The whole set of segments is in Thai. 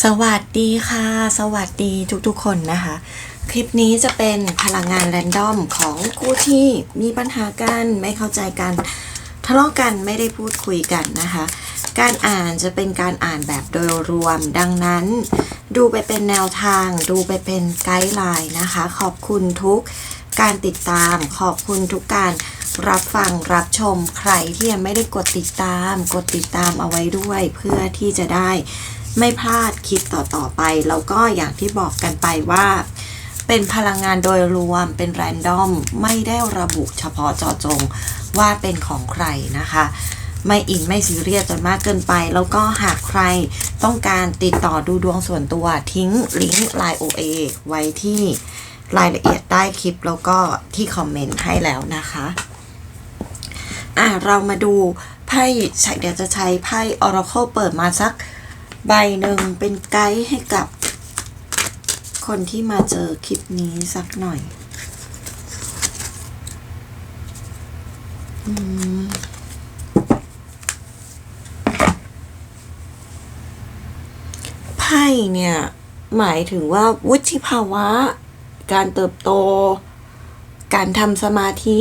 สวัสดีค่ะ สวัสดีทุกๆคนนะคะ คลิปนี้จะเป็นพลังงานแรนดอมของคู่ที่มีปัญหากันไม่เข้าใจกันทะเลาะกันไม่ได้พูดคุยกันนะคะ การอ่านจะเป็นการอ่านแบบโดยรวม ดังนั้น ดูไปเป็นแนวทาง ดูไปเป็นไกด์ไลน์นะคะ ขอบคุณทุกการติดตาม ขอบคุณทุกการรับฟังรับชมใครที่ยังไม่ได้กดติดตาม กดติดตามเอาไว้ด้วย เพื่อที่จะได้ ไม่พลาดคลิปต่อๆไป แล้วก็อย่างที่บอกกันไปว่า เป็นพลังงานโดยรวมเป็นแรนดอม ไม่ได้ระบุเฉพาะเจาะจงว่าเป็นของใครนะคะ ไม่อินไม่ซีเรียสจนมากเกินไป แล้วก็หากใครต้องการติดต่อดูดวงส่วนตัวทิ้งลิงก์ Line OA ไว้ที่รายละเอียดใต้คลิปแล้วก็ที่คอมเมนต์ให้แล้วนะคะ อะ เรามาดูไพ่เดี๋ยวจะใช้ไพ่ Oracle เปิดมาสัก ใบหนึ่งเป็นไกด์ให้กับ คนที่มาเจอคลิปนี้สักหน่อยอืมไพ่เนี่ย หมายถึงว่าวุฒิภาวะ การเติบโต การทำสมาธิ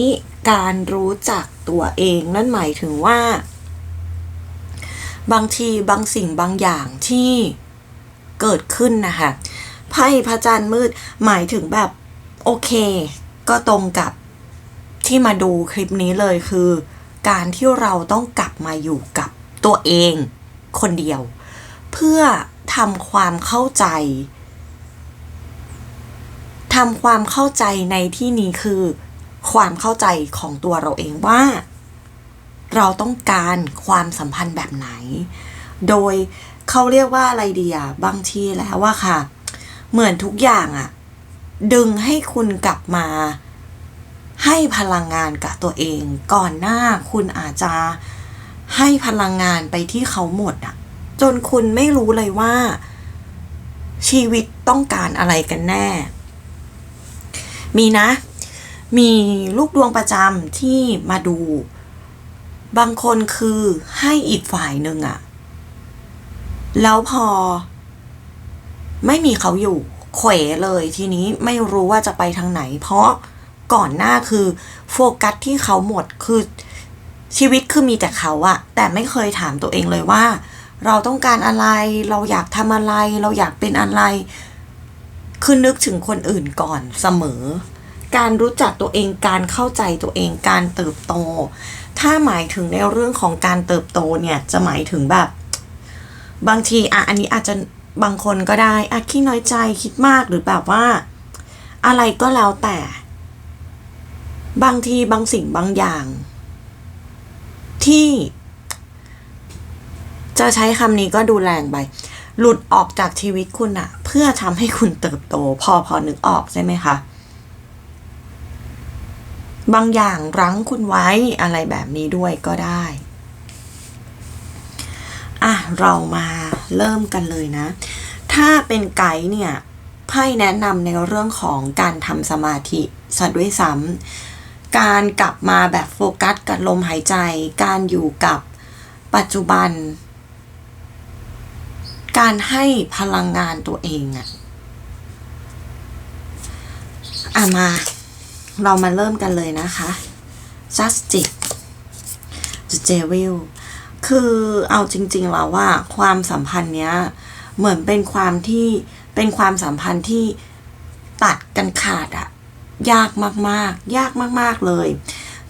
การรู้จักตัวเอง นั่นหมายถึงว่า บางทีบางสิ่งบางอย่างที่เกิดขึ้นนะคะไพ่พระจันทร์มืดหมายถึงแบบโอเค ก็ตรงกับที่มาดูคลิปนี้เลยคือ การที่เราต้องกลับมาอยู่กับตัวเองคนเดียว เพื่อทำความเข้าใจทำความเข้าใจในที่นี้คือ ความเข้าใจของตัวเราเองว่า เราต้องการความสัมพันธ์แบบไหน โดยเขาเรียกว่าอะไรดีอะบางทีแล้วว่าค่ะ เหมือนทุกอย่างอะดึงให้คุณกลับมา ให้พลังงานกับตัวเอง ก่อนหน้าคุณอาจจะให้พลังงานไปที่เขาหมดอะจนคุณไม่รู้เลยว่า ชีวิตต้องการอะไรกันแน่ มีนะ มีลูกดวงประจำที่มาดู บางคนคือให้อีกฝ่ายหนึ่งอะแล้วพอ ไม่มีเขาอยู่เขวเลยทีนี้ไม่รู้ว่าจะไปทางไหน เพราะก่อนหน้าคือโฟกัสที่เขาหมดคือชีวิตคือมีแต่เขาอะแต่ไม่เคยถามตัวเองเลยว่า เราต้องการอะไร เราอยากทำอะไร เราอยากเป็นอะไร คือนึกถึงคนอื่นก่อนเสมอ การรู้จักตัวเองการเข้าใจตัวเองการเติบโต ถ้าหมายถึงในเรื่องของการเติบโตเนี่ยจะหมายถึงแบบ บางทีอะอันนี้อาจจะบางคนก็ได้อะขี้น้อยใจคิดมากหรือแบบว่า อะไรก็แล้วแต่ บางทีบางสิ่งบางอย่าง ที่ จะใช้คำนี้ก็ดูแรงไปหลุดออกจากชีวิตคุณอะเพื่อทำให้คุณเติบโต พอพอนึกออกใช่ไหมคะ บางอย่างรั้งคุณไว้อะไรแบบนี้ด้วยก็ได้ อะ เรามาเริ่มกันเลยนะ ถ้าเป็นไกด์เนี่ยไพ่แนะนำในเรื่องของการทำสมาธิซะด้วยซ้ำการกลับมาแบบโฟกัสกับลมหายใจ การอยู่กับปัจจุบัน การให้พลังงานตัวเองอะอะมา เรามาเริ่มกันเลยนะคะ justice the devil คือเอาจริง ๆ แล้วว่าความสัมพันธ์เนี้ย เหมือนเป็นความที่เป็นความสัมพันธ์ที่ตัดกันขาดอะยากมากๆ ยากมาก ๆ เลย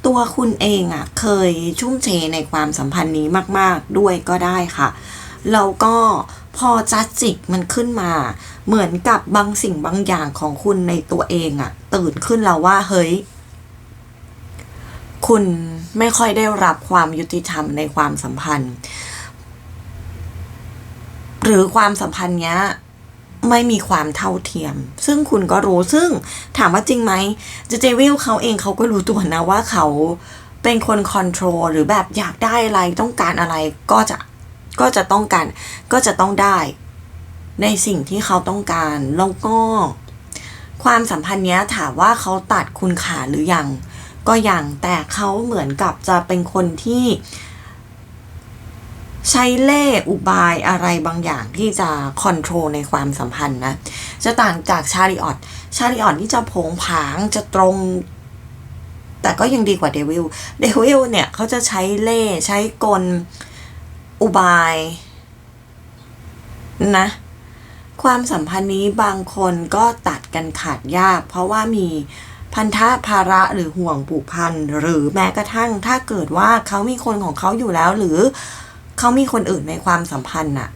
ตัวคุณเองอะเคยชุ่มเทในความสัมพันธ์นี้มาก ๆ ด้วยก็ได้ค่ะ แล้วก็พอจัดจิกมันขึ้นมา เหมือนกับบางสิ่งบางอย่างของคุณในตัวเองอะ ตื่นขึ้นแล้วว่าเฮ้ย คุณไม่ค่อยได้รับความยุติธรรมในความสัมพันธ์ หรือความสัมพันธ์เนี้ยไม่มีความเท่าเทียม ซึ่งคุณก็รู้ซึ่งถามว่าจริงไหมเจเจวิลเขาเองเขาก็รู้ตัวนะว่าเขาเป็นคนคอนโทรลหรือแบบอยากได้อะไรต้องการอะไรก็จะก็จะต้องการก็จะต้องได้ ในสิ่งที่เขาต้องการ แล้วก็ ความสัมพันธ์เนี้ยถามว่าเขาตัดคุณขาหรือยัง ก็ยังแต่เขาเหมือนกับจะเป็นคนที่ใช้เล่อุบายอะไรบางอย่างที่จะคอนโทรลในความสัมพันธ์นะ จะต่างจากชาริออตชาริออตที่จะผงผางจะตรง แต่ก็ยังดีกว่าเดวิลเดวิลเนี่ยเขาจะใช้เล่ใช้กลอุบายนะ ความสัมพันธ์นี้บางคนก็ตัดกันขาดยาก เพราะว่ามีพันธะภาระหรือห่วงผูกพันหรือแม้กระทั่งถ้าเกิดว่าเขามีคนของเขาอยู่แล้ว หรือเขามีคนอื่นในความสัมพันธ์น่ะ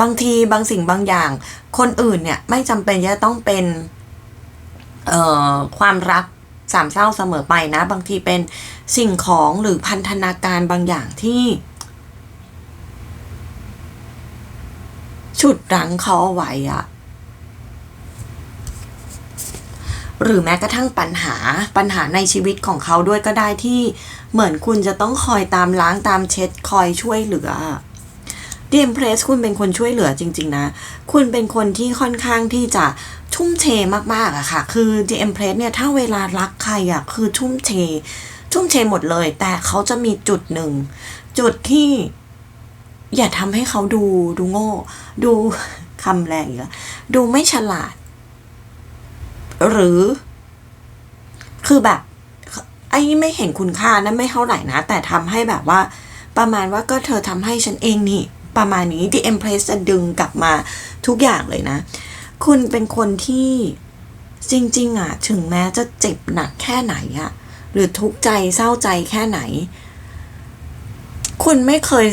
บางทีบางสิ่งบางอย่าง คนอื่นเนี่ยไม่จำเป็นจะต้องเป็นเอ่อความรักสามเศร้าเสมอไปนะ บางทีเป็นสิ่งของหรือพันธนาการบางอย่างที่ ฉุดรั้งเขาเอาไว้อะหรือแม้กระทั่งปัญหาปัญหาในชีวิตของเขาด้วยก็ได้ที่เหมือนคุณจะต้องคอยตามล้างตามเช็ดคอยช่วยเหลือดีเอ็มเพรสคุณเป็นคนช่วยเหลือจริง ๆ นะ คุณเป็นคนที่ค่อนข้างที่จะทุ่มเทมากๆอะค่ะ คือดีเอ็มเพรสเนี่ยถ้าเวลารักใครอะคือทุ่มเททุ่มเทหมดเลย แต่เขาจะมีจุดหนึ่ง จุดที่ อย่าทำให้เขาดูดูโง่ ดูคำแรงอีกแล้วดูไม่ฉลาด หรือ คือแบบ ไอ้ไม่เห็นคุณค่านั้นไม่เท่าไหร่นะ แต่ทำให้แบบว่า ประมาณว่าก็เธอทำให้ฉันเองนี่ ประมาณนี้ The Empress จะดึงกลับมาทุกอย่างเลยนะ คุณเป็นคนที่จริง ๆอะถึงแม้จะเจ็บหนักแค่ไหนอะหรือทุกข์ใจเศร้าใจแค่ไหน คุณไม่เคย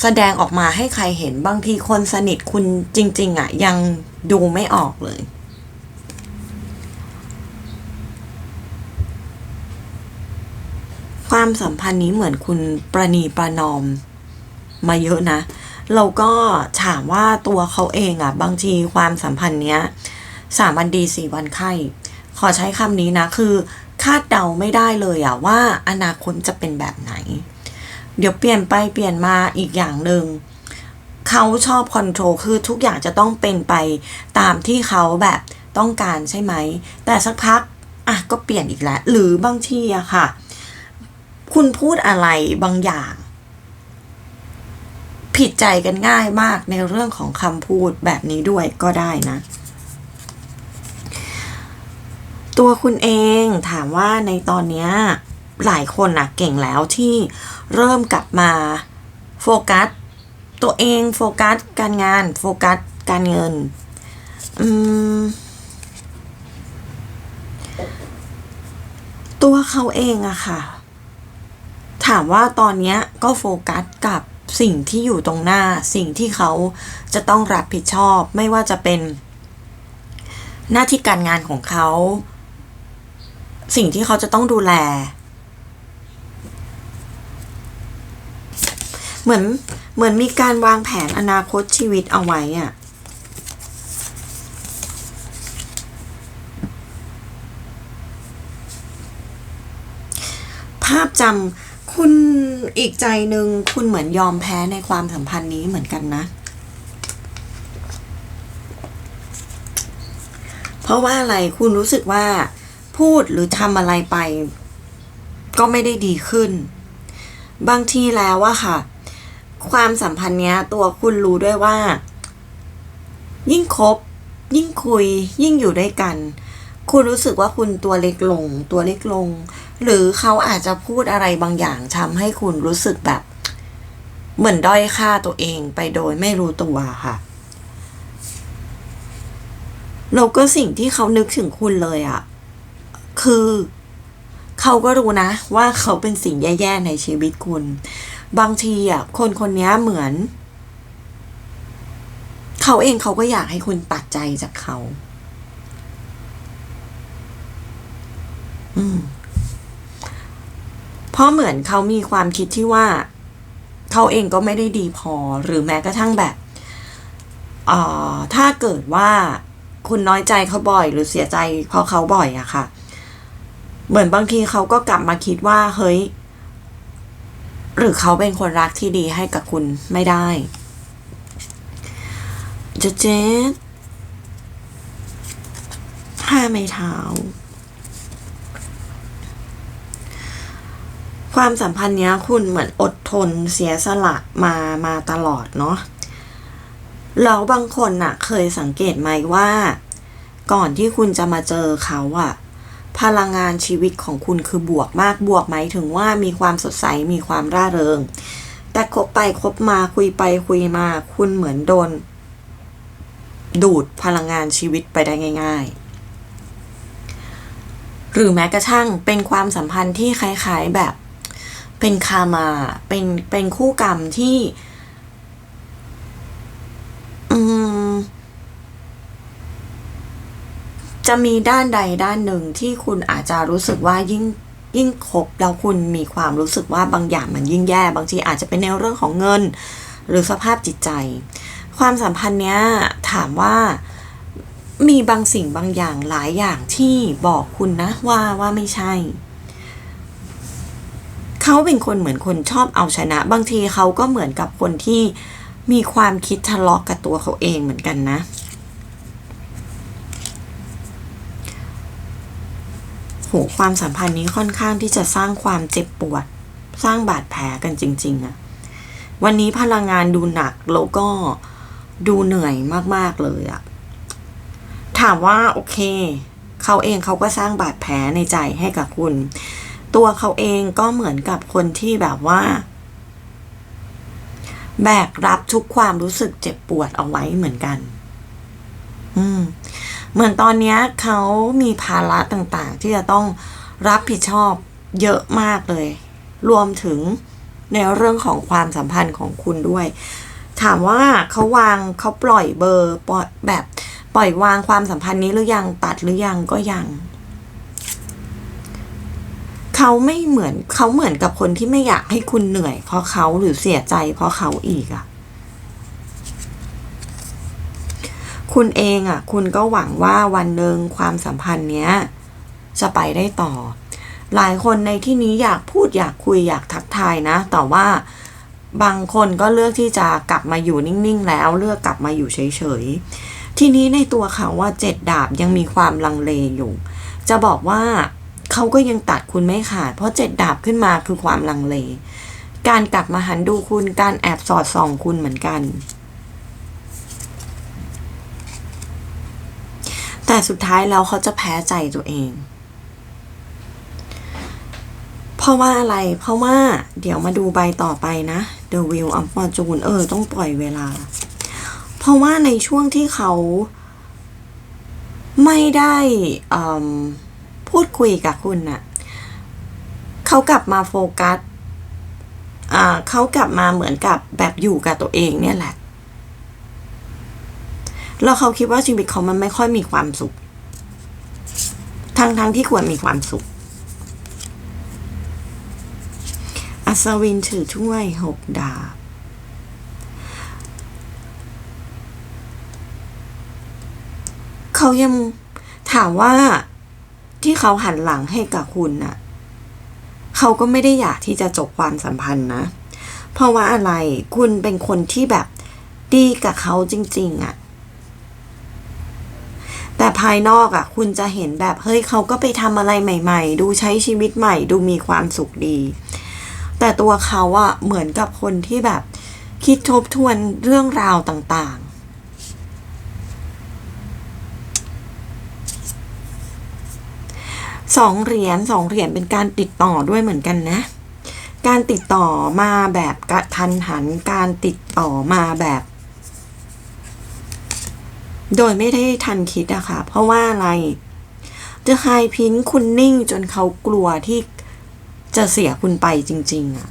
แสดงออกมาให้ใครเห็นบางทีคนสนิทคุณจริง ๆอะ ยังดูไม่ออกเลย ความสัมพันธ์นี้เหมือนคุณประนีประนอมมาเยอะนะ เราก็ถามว่าตัวเขาเองอะ่ะ บางทีความสัมพันธ์เนี้ยสามวันดีสี่วันไข้ขอใช้คำนี้นะ คือคาดเดาไม่ได้เลยอะว่าอนาคตจะเป็นแบบไหน เดี๋ยวเปลี่ยนไปเปลี่ยนมาอีกอย่างหนึ่งเขาชอบคอนโทรลคือทุกอย่างจะต้องเป็นไปตามที่เขาแบบต้องการใช่ไหม แต่สักพักอะก็เปลี่ยนอีกแล้ว หรือบางทีอะค่ะ คุณพูดอะไรบางอย่าง ผิดใจกันง่ายมากในเรื่องของคำพูดแบบนี้ด้วยก็ได้นะ ตัวคุณเองถามว่าในตอนเนี้ย หลายคนนะเก่งแล้วที่เริ่มกลับมาโฟกัสตัวเองโฟกัสการงานโฟกัสการเงินอืมตัวเขาเองอะค่ะ ถามว่าตอนนี้ก็โฟกัสกับสิ่งที่อยู่ตรงหน้าสิ่งที่เขาจะต้องรับผิดชอบ ไม่ว่าจะเป็น หน้าที่การงานของเขา สิ่งที่เขาจะต้องดูแล เหมือนเหมือนมีการวางแผนอนาคตชีวิตเอาไว้อะภาพจำคุณอีกใจหนึ่งคุณเหมือนยอมแพ้ในความสัมพันธ์นี้เหมือนกันนะ เพราะว่าอะไรคุณรู้สึกว่าพูดหรือทำอะไรไป ก็ไม่ได้ดีขึ้น บางทีแล้วอะค่ะ ความสัมพันธ์เนี้ย ตัวคุณรู้ด้วยว่า ยิ่งคบ ยิ่งคุย ยิ่งอยู่ด้วยกัน คุณรู้สึกว่าคุณตัวเล็กลง ตัวเล็กลง หรือเขาอาจจะพูดอะไรบางอย่างทำให้คุณรู้สึกแบบ เหมือนด้อยค่าตัวเองไปโดยไม่รู้ตัวค่ะแล้วก็สิ่งที่เขานึกถึงคุณเลยอะคือเขาก็รู้นะ ว่าเขาเป็นสิ่งแย่ๆในชีวิตคุณ บางทีอะคนคนนี้เหมือน เขาเองเขาก็อยากให้คุณตัดใจจากเขา อืมเพราะเหมือนเขามีความคิดที่ว่า เขาเองก็ไม่ได้ดีพอหรือแม้กระทั่งแบบออถ้าเกิดว่าคุณน้อยใจเขาบ่อย หรือเสียใจเพราะเขาบ่อยอะค่ะ เหมือนบางทีเขาก็กลับมาคิดว่า เฮ้ย หรือเขาเป็นคนรักที่ดีให้กับคุณไม่ได้เจเจห้าไม้เท้า ความสัมพันธ์เนี้ยคุณเหมือนอดทนเสียสละมามาตลอดเนาะแล้วบางคนน่ะ เคยสังเกตไหมว่า ก่อนที่คุณจะมาเจอเขาอะ พลังงานชีวิตของคุณคือบวกมากบวกหมายถึงว่ามีความสดใสมีความร่าเริง แต่คบไปคบมาคุยไปคุยมาคุณเหมือนโดน ดูดพลังงานชีวิตไปได้ง่าย ๆ หรือแม้กระทั่งเป็นความสัมพันธ์ที่คล้ายๆแบบ เป็นคามาเป็นเป็นคู่กรรมที่ อืม จะมีด้านใดด้านหนึ่งที่คุณอาจจะรู้สึกว่ายิ่งยิ่งคบแล้วคุณมีความรู้สึกว่าบางอย่างมันยิ่งแย่บางทีอาจจะเป็นในเรื่องของเงิน หรือสภาพจิตใจ ความสัมพันธ์เนี้ยถามว่ามีบางสิ่งบางอย่างหลายอย่างที่บอกคุณนะว่าว่าไม่ใช่ เขาเป็นคนเหมือนคนชอบเอาชนะ บางทีเขาก็เหมือนกับคนที่มีความคิดทะเลาะกกับตัวเขาเองเหมือนกันนะ โหความสัมพันธ์นี้ค่อนข้างที่จะสร้างความเจ็บปวด สร้างบาดแผลกันจริงๆอะวันนี้พลังงานดูหนักแล้วก็ดูเหนื่อยมากๆเลยอะถามว่าโอเค เขาเองเขาก็สร้างบาดแผลในใจให้กับคุณ ตัวเขาเองก็เหมือนกับคนที่แบบว่า แบกรับทุกความรู้สึกเจ็บปวดเอาไว้เหมือนกัน อืม เหมือนตอนนี้เขามีภาระต่างๆ ที่จะต้องรับผิดชอบเยอะมากเลย รวมถึงในเรื่องของความสัมพันธ์ของคุณด้วย ถามว่าเขาวางเขาปล่อยเบอร์ปล่อยแบบปล่อยวางความสัมพันธ์นี้หรือยังตัดหรือยังก็ยังเขาไม่เหมือนเขาเหมือนกับคนที่ไม่อยากให้คุณเหนื่อย เพราะเขาหรือเสียใจ เพราะเขาอีกอะ คุณเองอะคุณก็หวังว่าวันหนึ่งความสัมพันธ์เนี้ย จะไปได้ต่อ หลายคนในที่นี้อยากพูดอยากคุยอยากทักทายนะ แต่ว่าบางคนก็เลือกที่จะกลับมาอยู่นิ่งๆ แล้วเลือกกลับมาอยู่เฉยๆ ทีนี้ในตัวเขาว่าเจ็ดดาบยังมีความลังเลอยู่ จะบอกว่าเขาก็ยังตัดคุณไม่ขาด เพราะเจ็ดดาบขึ้นมาคือความลังเล การกลับมาหันดูคุณการแอบสอดส่องคุณเหมือนกัน แต่สุดท้ายแล้วเขาจะแพ้ใจตัวเอง เพราะว่าอะไร เพราะว่าเดี๋ยวมาดูใบต่อไปนะ The Wheel of Fortune เออ ต้องปล่อยเวลา เพราะว่าในช่วงที่เขาไม่ได้พูดคุยกับคุณน่ะเขากลับมาโฟกัสเขากลับมาเหมือนกับแบบอยู่กับตัวเองเนี่ยแหละ แล้วเขาคิดว่าชีวิตเขามันไม่ค่อยมีความสุข ทั้งทั้งที่ควรมีความสุข อัศวินถือถ้วยหกดาบเขายังถามว่าที่เขาหันหลังให้กับคุณน่ะ เขาก็ไม่ได้อยากที่จะจบความสัมพันธ์นะ เพราะว่าอะไร คุณเป็นคนที่แบบดีกับเขาจริง ๆอะ่ะ แต่ภายนอกอะ่ะ คุณจะเห็นแบบเฮ้ยเขาก็ไปทำอะไรใหม่ ๆ ดูใช้ชีวิตใหม่ ดูมีความสุขดี แต่ตัวเขาอะเหมือนกับคนที่แบบ คิดทบทวนเรื่องราวต่างสองเหรียญสองเหรียญเป็นการติดต่อด้วยเหมือนกันนะ การติดต่อมาแบบกระทันหัน การติดต่อมาแบบ โดยไม่ได้ทันคิดอะค่ะ เพราะว่าอะไรจะไฮพิงคุณนิ่งจนเขากลัวที่จะเสียคุณไปจริง ๆอะ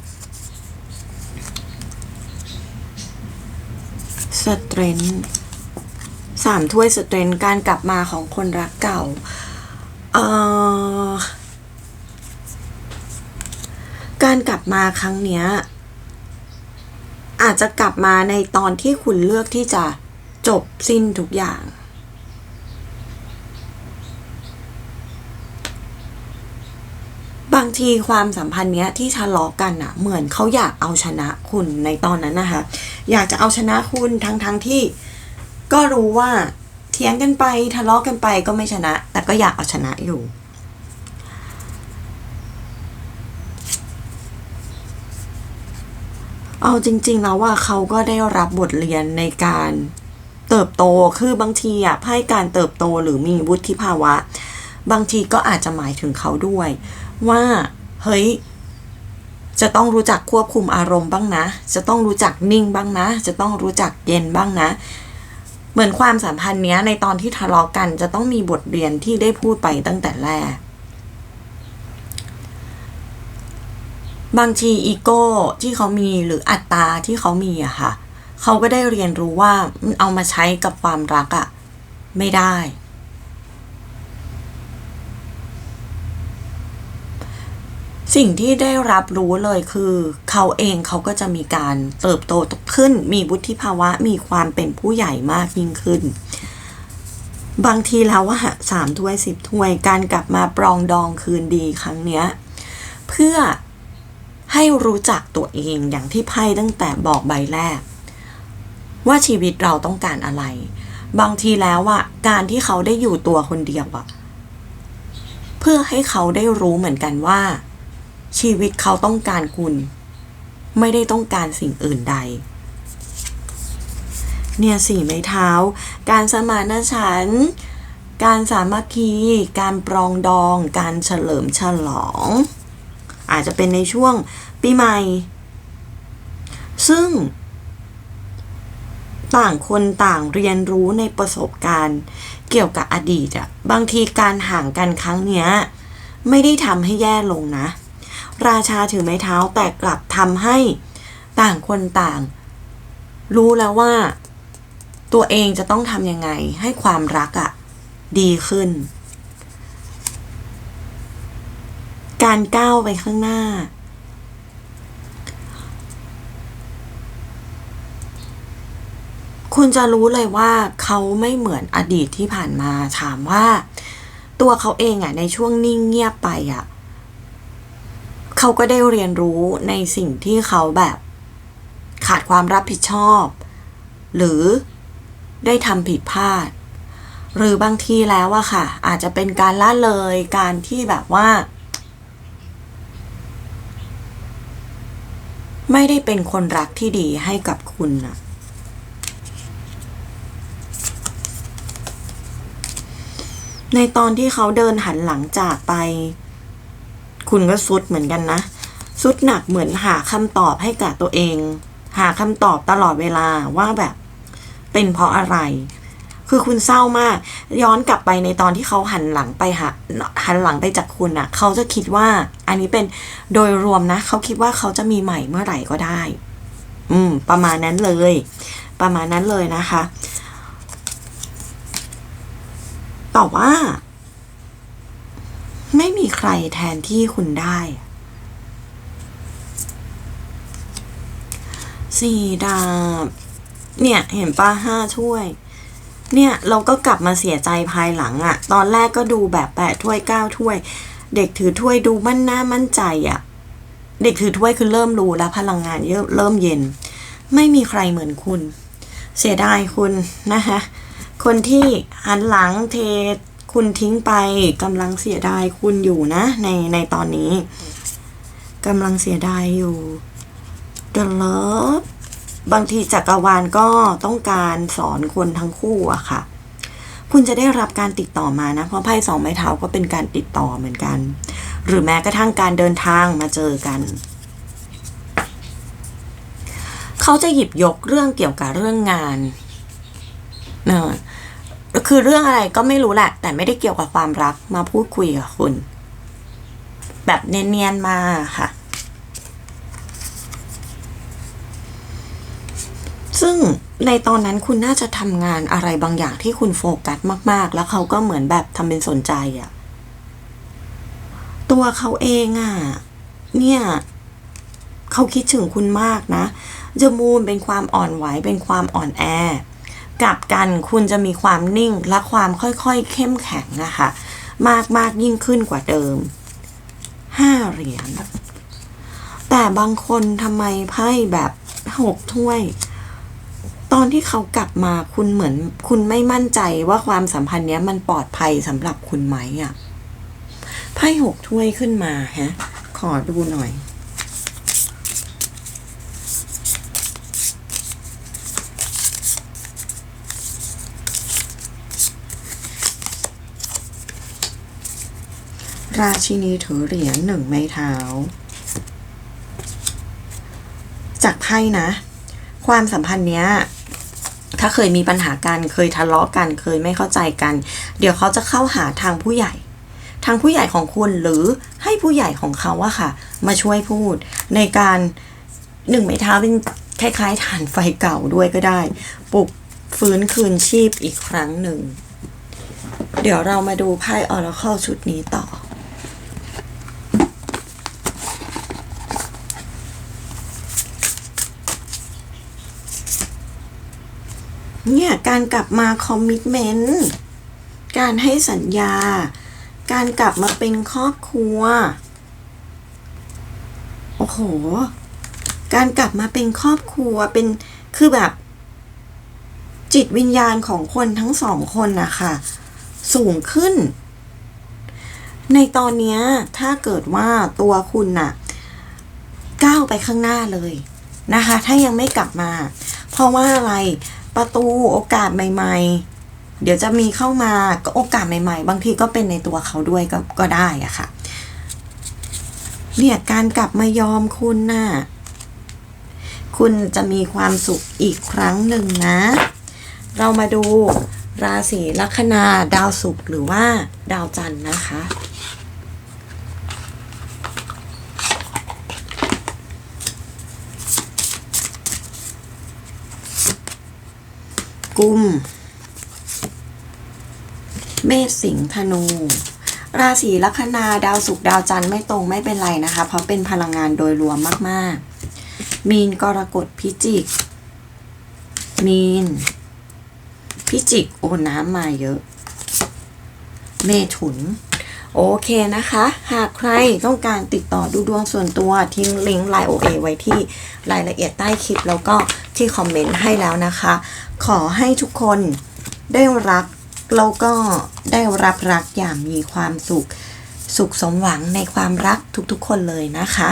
สเตรนสามถ้วยสเตรนการกลับมาของคนรักเก่า เออการกลับมาครั้งเนี้ยอาจจะกลับมาในตอนที่คุณเลือกที่จะ จบสิ้นทุกอย่าง บางทีความสัมพันธ์เนี้ยที่ทะเลาะกันอะเหมือนเขาอยากเอาชนะคุณในตอนนั้นนะคะ อยากจะเอาชนะคุณทั้งๆทที่ก็รู้ว่าเถียงกันไปทะเลาะกันไปก็ไม่ชนะ แต่ก็อยากเอาชนะอยู่เอาจริง ๆ แล้วว่าเขาก็ได้รับบทเรียนในการ เติบโตคือบางทีอะให้การเติบโตหรือมีวุฒิภาวะ บางทีก็อาจจะหมายถึงเขาด้วย ว่าเฮ้ยจะต้องรู้จักควบคุมอารมณ์บ้างนะ จะต้องรู้จักนิ่งบ้างนะ จะต้องรู้จักเย็นบ้างนะ เหมือนความสัมพันธ์เนี้ยในตอนที่ทะเลาะกันจะต้องมีบทเรียนที่ได้พูดไปตั้งแต่แรก บางทีอีโก้ที่เขามีหรืออัตตาที่เขามีอะค่ะ เขาก็ได้เรียนรู้ว่ามันเอามาใช้กับความรักอะไม่ได้ สิ่งที่ได้รับรู้เลยคือ เขาเองเขาก็จะมีการเติบโตขึ้น มีวุฒิภาวะมีความเป็นผู้ใหญ่มากยิ่งขึ้น บางทีแล้วว่าสามถ้วยสิบถ้วยการกลับมาปรองดองคืนดีครั้งเนี้ย เพื่อให้รู้จักตัวเองอย่างที่ไพ่ตั้งแต่บอกใบแรก ว่าชีวิตเราต้องการอะไร บางทีแล้วอะการที่เขาได้อยู่ตัวคนเดียวอะเพื่อให้เขาได้รู้เหมือนกันว่า ชีวิตเขาต้องการคุณ ไม่ได้ต้องการสิ่งอื่นใด เนี่ยสี่ไม้เท้า การสมานฉันท์การสามัคคี การปรองดอง การเฉลิมฉลอง อาจจะเป็นในช่วงปีใหม่ ซึ่ง ต่างคนต่างเรียนรู้ในประสบการณ์ เกี่ยวกับอดีตอะบางทีการห่างกันครั้งเนี้ยไม่ได้ทำให้แย่ลงนะ ราชาถือไม้เท้าแต่กลับทำให้ต่างคนต่าง รู้แล้วว่า ตัวเองจะต้องทำยังไง ให้ความรักอะดีขึ้น การก้าวไปข้างหน้า คุณจะรู้เลยว่าเขาไม่เหมือนอดีตที่ผ่านมาถามว่า ตัวเขาเองอะในช่วงนิ่งเงียบไปอะเขาก็ได้เรียนรู้ในสิ่งที่เขาแบบ ขาดความรับผิดชอบ หรือได้ทำผิดพลาด หรือบางทีแล้วอะค่ะ อาจจะเป็นการละเลยการที่แบบว่า ไม่ได้เป็นคนรักที่ดีให้กับคุณนะ ในตอนที่เขาเดินหันหลังจากไป คุณก็สุดเหมือนกันนะสุดหนักเหมือนหาคำตอบให้กับตัวเอง หาคำตอบตลอดเวลาว่าแบบเป็นเพราะอะไร คือคุณเศร้ามาก ย้อนกลับไปในตอนที่เขาหันหลังไปหาหันหลังไปจากคุณอะ่ะ เขาจะคิดว่า อันนี้เป็นโดยรวมนะ เขาคิดว่าเขาจะมีใหม่เมื่อไหร่ก็ได้ อืม ประมาณนั้นเลย ประมาณนั้นเลยนะคะ แต่ว่า ไม่มีใครแทนที่คุณได้สี่ดาบเนี่ยเห็นป้าห้าถ้วย เนี่ยเราก็กลับมาเสียใจภายหลังอะตอนแรกก็ดูแบบแปดถ้วยเก้าถ้วย เด็กถือถ้วยดูมั่นหน้ามั่นใจอะเด็กถือถ้วยคือเริ่มรู้แล้วพลังงานเยอะเริ่มเย็น ไม่มีใครเหมือนคุณ เสียดายคุณนะคะ คนที่หันหลังเทคุณทิ้งไปกำลังเสียดายคุณอยู่นะ ในในตอนนี้กำลังเสียดายอยู่ The Love บางทีจักรวาลก็ต้องการสอนคนทั้งคู่อะค่ะ คุณจะได้รับการติดต่อมานะ เพราะไพ่สองไม้เท้าก็เป็นการติดต่อเหมือนกัน หรือแม้กระทั่งการเดินทางมาเจอกัน เขาจะหยิบยกเรื่องเกี่ยวกับเรื่องงานเนอะ คือเรื่องอะไรก็ไม่รู้แหละ แต่ไม่ได้เกี่ยวกับความรักมาพูดคุยกับคุณ แบบเนียนๆมาค่ะ ซึ่งในตอนนั้นคุณน่าจะทำงานอะไรบางอย่างที่คุณโฟกัสมาก ๆ แล้วเขาก็เหมือนแบบทำเป็นสนใจอะตัวเขาเองอะเนี่ยเขาคิดถึงคุณมากนะจมูนเป็นความอ่อนไหวเป็นความอ่อนแอ กลับกันคุณจะมีความนิ่งและความค่อยๆเข้มแข็งนะคะ มากมากยิ่งขึ้นกว่าเดิมห้าเหรียญแต่บางคนทำไมไพ่แบบหกถ้วย ตอนที่เขากลับมาคุณเหมือน คุณไม่มั่นใจว่าความสัมพันธ์เนี้ยมันปลอดภัยสำหรับคุณไหมอะ่ะไพ่หกถ้วยขึ้นมาฮะ ขอดูหน่อย ราชินีถือเหรียญหนึ่งไม้เท้า จากไพ่นะ ความสัมพันธ์เนี้ยถ้าเคยมีปัญหากันเคยทะเลาะกันเคยไม่เข้าใจกัน เดี๋ยวเขาจะเข้าหาทางผู้ใหญ่ ทางผู้ใหญ่ของคุณหรือให้ผู้ใหญ่ของเขาอะค่ะ มาช่วยพูด ในการหนึ่งไม้เท้าเป็นคล้ายๆฐานไฟเก่าด้วยก็ได้ปลุกฟื้นคืนชีพอีกครั้งหนึ่ง เดี๋ยวเรามาดูไพ่ออร์เคิลชุดนี้ต่อ เนี่ยการกลับมาคอมมิ t เมนต์การให้สัญญา การกลับมาเป็นครอบครัว โอ้โห การกลับมาเป็นครอบครัวเป็นคือแบบ จิตวิญญาณของคนทั้งสองคนนะคะสูงขึ้น ในตอนนี้ถ้าเกิดว่าตัวคุณน่ะ ก้าวไปข้างหน้าเลยนะคะ ถ้ายังไม่กลับมา เพราะว่าอะไร ประตูโอกาสใหม่ ๆ เดี๋ยวจะมีเข้ามาก็โอกาสใหม่ ๆ บางทีก็เป็นในตัวเขาด้วยก็ก็ได้อะค่ะ เนี่ยการกลับมายอมคุณน่ะคุณจะมีความสุขอีกครั้งหนึ่งนะ เรามาดูราศีลัคนาดาวศุกร์หรือว่าดาวจันทร์นะคะ กุม เมษสิงห์ธนู ราศีลัคนาดาวศุกร์ดาวจันทร์ไม่ตรงไม่เป็นไรนะคะ เพราะเป็นพลังงานโดยรวมมาก ๆ มีนกรกฎพิจิก มีน พิจิกโอ้น้ำมาเยอะ เมถุนโอเคนะคะ หากใครต้องการติดต่อดูดวงส่วนตัวทิ้งลิงก์ไลน์โอเอไว้ที่รายละเอียดใต้คลิปแล้วก็ ที่คอมเมนต์ให้แล้วนะคะ ขอให้ทุกคนได้รักแล้วก็ได้รับรักอย่างมีความสุข สุขสมหวังในความรักทุกๆคนเลยนะคะ